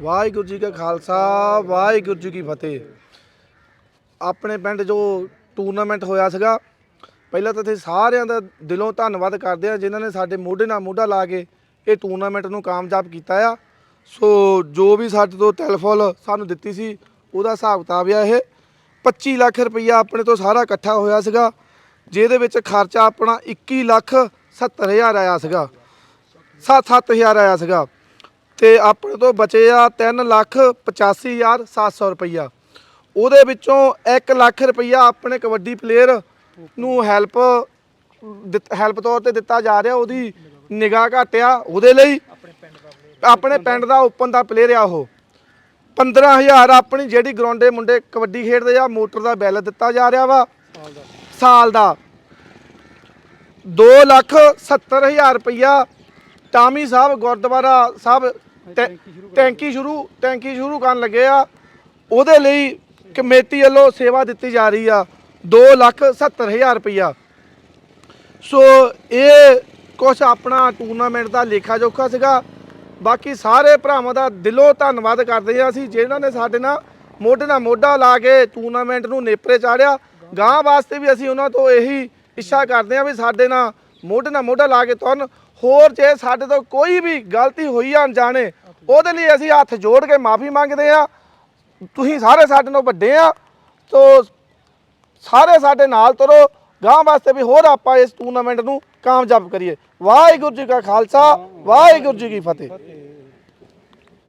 ਵਾਹਿਗੁਰੂ ਜੀ ਕਾ ਖਾਲਸਾ, ਵਾਹਿਗੁਰੂ ਜੀ ਕੀ ਫਤਿਹ। ਆਪਣੇ ਪਿੰਡ ਜੋ ਟੂਰਨਾਮੈਂਟ ਹੋਇਆ ਸੀਗਾ, ਪਹਿਲਾਂ ਤਾਂ ਅਸੀਂ ਸਾਰਿਆਂ ਦਾ ਦਿਲੋਂ ਧੰਨਵਾਦ ਕਰਦੇ ਆ, ਜਿਨ੍ਹਾਂ ਨੇ ਸਾਡੇ ਮੋਢੇ ਨਾਲ ਮੋਢਾ ਲਾ ਕੇ ਇਹ ਟੂਰਨਾਮੈਂਟ ਨੂੰ ਕਾਮਯਾਬ ਕੀਤਾ ਆ। ਸੋ ਜੋ ਵੀ ਸਾਡੇ ਤੋਂ ਟੈਲੀਫੋਨ ਸਾਨੂੰ ਦਿੱਤੀ ਸੀ, ਉਹਦਾ ਹਿਸਾਬ ਕਿਤਾਬ ਆ ਇਹ। 25 ਲੱਖ ਰੁਪਈਆ ਆਪਣੇ ਤੋਂ ਸਾਰਾ ਇਕੱਠਾ ਹੋਇਆ ਸੀਗਾ, ਜਿਹਦੇ ਵਿੱਚ ਖਰਚਾ ਆਪਣਾ 21 ਲੱਖ 70 ਹਜ਼ਾਰ ਆਇਆ ਸੀਗਾ 7 ਹਜ਼ਾਰ ਆਇਆ ਸੀਗਾ। ਤੇ ਆਪਣੇ ਤੋਂ ਬਚੇ ਆ 3 ਲੱਖ 85 ਹਜ਼ਾਰ 700 ਰੁਪਈਆ। ਉਹਦੇ ਵਿੱਚੋਂ 1 ਲੱਖ ਰੁਪਈਆ ਆਪਣੇ ਕਬੱਡੀ ਪਲੇਅਰ ਨੂੰ ਹੈਲਪ ਹੈਲਪ ਤੌਰ ਤੇ ਦਿੱਤਾ ਜਾ ਰਿਹਾ, ਉਹਦੀ ਨਿਗਾਹ ਘਟਿਆ ਉਹਦੇ ਲਈ। ਆਪਣੇ ਪਿੰਡ ਦਾ ਓਪਨ ਦਾ ਪਲੇਅਰ ਆ ਉਹ। 15000 ਆਪਣੀ ਜਿਹੜੀ ਗਰਾਊਂਡੇ ਮੁੰਡੇ ਕਬੱਡੀ ਖੇਡਦੇ ਆ, ਮੋਟਰ ਦਾ ਬਿੱਲ ਦਿੱਤਾ ਜਾ ਰਿਹਾ ਵਾ। ਸਾਲ ਦਾ। 2 ਲੱਖ 70 ਹਜ਼ਾਰ ਰੁਪਈਆ ਟਾਮੀ ਸਾਹਿਬ ਗੁਰਦੁਆਰਾ ਸਾਹਿਬ ਟੈ- ਟੈਂਕੀ ਸ਼ੁਰੂ ਟੈਂਕੀ ਸ਼ੁਰੂ ਕਰਨ ਲੱਗੇ ਆ। ਉਹਦੇ ਲਈ ਕਮੇਟੀ ਵੱਲੋਂ ਸੇਵਾ ਦਿੱਤੀ ਜਾ ਰਹੀ ਆ। 2 ਲੱਖ 70 ਹਜ਼ਾਰ ਰੁਪਈਆ। ਸੋ ਇਹ ਕੁਛ ਆਪਣਾ ਟੂਰਨਾਮੈਂਟ ਦਾ ਲੇਖਾ ਜੋਖਾ ਸੀਗਾ। ਬਾਕੀ ਸਾਰੇ ਭਰਾਵਾਂ ਦਾ ਦਿਲੋਂ ਧੰਨਵਾਦ ਕਰਦੇ ਆ ਅਸੀਂ ਜਿਨ੍ਹਾਂ ਨੇ ਸਾਡੇ ਨਾਲ ਮੋਢੇ ਨਾਲ ਮੋਢਾ ਲਾ ਕੇ ਟੂਰਨਾਮੈਂਟ ਨੂੰ ਨੇਪਰੇ ਚਾੜਿਆ। ਗਾਂ ਵਾਸਤੇ ਵੀ ਅਸੀਂ ਉਹਨਾਂ ਤੋਂ ਇਹੀ ਇੱਛਾ ਕਰਦੇ ਆ ਵੀ ਸਾਡੇ ਨਾਲ ਮੋਢੇ ਨਾਲ ਮੋਢਾ ਲਾ ਕੇ ਤੁਰਨ। ਹੋਰ ਜੇ ਸਾਡੇ ਤੋਂ ਕੋਈ ਵੀ ਗਲਤੀ ਹੋਈ ਆ ਅਣਜਾਣੇ, ਉਹਦੇ ਲਈ ਅਸੀਂ ਹੱਥ ਜੋੜ ਕੇ ਮਾਫੀ ਮੰਗਦੇ ਆ ਤੁਸੀਂ ਸਾਰੇ ਸਾਡੇ ਨਾਲ ਵੱਡੇ ਆ, ਤੋ ਸਾਰੇ ਸਾਡੇ ਨਾਲ ਤੁਰੋ। ਗਾਂ ਵਾਸਤੇ ਵੀ ਹੋਰ ਆਪਾਂ ਇਸ ਟੂਰਨਾਮੈਂਟ ਨੂੰ ਕਾਮਯਾਬ ਕਰੀਏ। ਵਾਹਿਗੁਰੂ ਜੀ ਕਾ ਖਾਲਸਾ, ਵਾਹਿਗੁਰੂ ਜੀ ਕੀ ਫਤਿਹ।